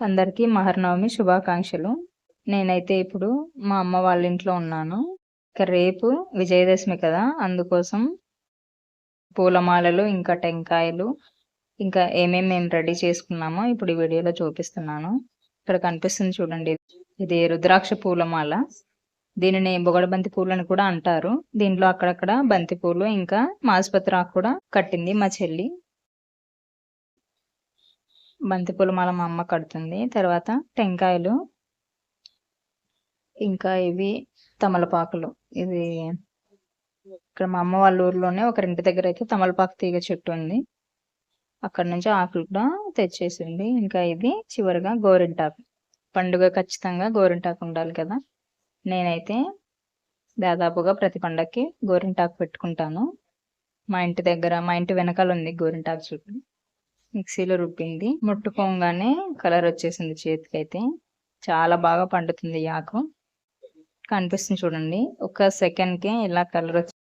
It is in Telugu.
అందరికీ మహర్నవమి శుభాకాంక్షలు. నేనైతే ఇప్పుడు మా అమ్మ వాళ్ళ ఇంట్లో ఉన్నాను. ఇక రేపు విజయదశమి కదా అందుకోసం పూలమాలలు ఇంకా టెంకాయలు ఇంకా ఏమేమి మేము రెడీ చేసుకున్నామో ఇప్పుడు ఈ వీడియోలో చూపిస్తున్నాను. ఇక్కడ కనిపిస్తుంది చూడండి ఇది రుద్రాక్ష పూలమాల. దీనిని బొగడబంతి పూలు అని కూడా అంటారు. దీంట్లో అక్కడక్కడ బంతి పూలు ఇంకా మాసుపత్రి ఆకు కూడా కట్టింది మా చెల్లి. బంతిపూల మాల మా అమ్మ కడుతుంది. తర్వాత టెంకాయలు ఇంకా ఇవి తమలపాకులు. ఇది ఇక్కడ మా అమ్మ వాళ్ళ ఊర్లోనే ఒక ఇంటి దగ్గర అయితే తమలపాకు తీగ చెట్టు ఉంది. అక్కడ నుంచి ఆకులు కూడా తెచ్చేసింది. ఇంకా ఇది చివరిగా గోరింటాకు. పండుగ ఖచ్చితంగా గోరింటాకు ఉండాలి కదా. నేనైతే దాదాపుగా ప్రతి పండగకి గోరింటాకు పెట్టుకుంటాను. మా ఇంటి దగ్గర మా ఇంటి వెనకాల ఉంది గోరింటాకు చెట్టు. మిక్సీలో రుబ్బింది. ముట్టుకోగానే కలర్ వచ్చేసింది చేతికైతే. చాలా బాగా పండుతుంది యాకు ఆకు. కనిపిస్తుంది చూడండి. ఒక సెకండ్కే ఇలా కలర్ వచ్చి